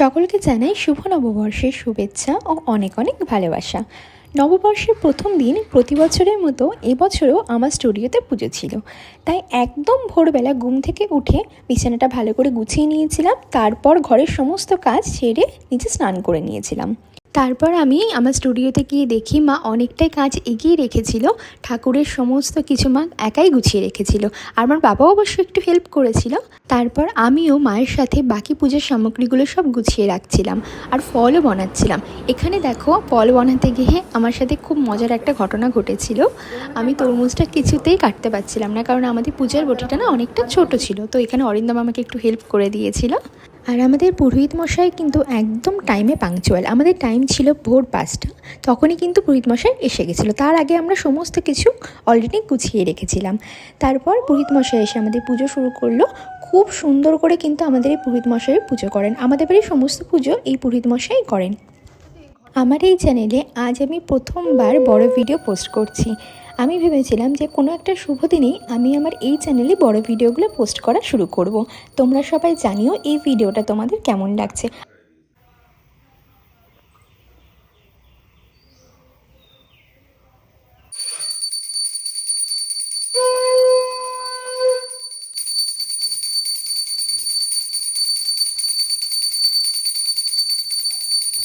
সকলকে জানাই শুভ নববর্ষের শুভেচ্ছা ও অনেক অনেক ভালোবাসা। নববর্ষের প্রথম দিন প্রতি বছরের মতো এবছরও আমার স্টুডিওতে পুজো ছিল। তাই একদম ভোরবেলা ঘুম থেকে উঠে বিছানাটা ভালো করে গুছিয়ে নিয়েছিলাম, তারপর ঘরের সমস্ত কাজ সেরে নিচে স্নান করে নিয়েছিলাম। তারপর আমি আমার স্টুডিওতে গিয়ে দেখি মা অনেকটাই কাজ এগিয়ে রেখেছিল। ঠাকুরের সমস্ত কিছু মা একাই গুছিয়ে রেখেছিল। আর আমার বাবা অবশ্য একটু হেল্প করেছিল। তারপর আমিও মায়ের সাথে বাকি পুজোর সামগ্রীগুলো সব গুছিয়ে রাখছিলাম আর ফলও বানাচ্ছিলাম। এখানে দেখো, ফল বানাতে গিয়ে আমার সাথে খুব মজার একটা ঘটনা ঘটেছিল। আমি তরমুজটা কিছুতেই কাটতে পারছিলাম না, কারণ আমাদের পূজার বটিটা না অনেকটা ছোট ছিল। তো এখানে অরিন্দম আমাকে একটু হেল্প করে দিয়েছিল। আর আমাদের পুরোহিত মশাই কিন্তু একদম টাইমে পাংচুয়াল আমাদের টাইম ছিল ভোর পাঁচটা। তখনই কিন্তু পুরোহিত মশাই এসে গেছিল। তার আগে আমরা সমস্ত কিছু অলরেডি গুছিয়ে রেখেছিলাম। তারপর পুরোহিত মশাই এসে আমাদের পুজো শুরু করল। খুব সুন্দর করে কিন্তু আমাদের এই পুরোহিত মশাই পুজো করেন। আমাদের বাড়ির সমস্ত পুজো এই পুরোহিত মশাই করেন। আমার এই চ্যানেলে আজ আমি প্রথমবার বড় ভিডিও পোস্ট করছি আমি ভেবেছিলাম যে কোনো একটা শুভ দিনেই আমি আমার এই চ্যানেলে বড় ভিডিওগুলো পোস্ট করা শুরু করব। তোমরা সবাই জানিও এই ভিডিওটা তোমাদের কেমন লাগছে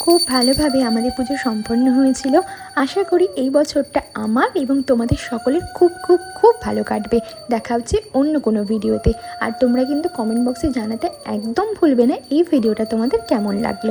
খুব ভালোভাবে আমাদের পুজো সম্পন্ন হয়েছিল। আশা করি এই বছরটা আমার এবং তোমাদের সকলের খুব খুব খুব ভালো কাটবে। দেখা হচ্ছে অন্য কোনো ভিডিওতে। আর তোমরা কিন্তু কমেন্ট বক্সে জানাতে একদম ভুলবে না এই ভিডিওটা তোমাদের কেমন লাগল।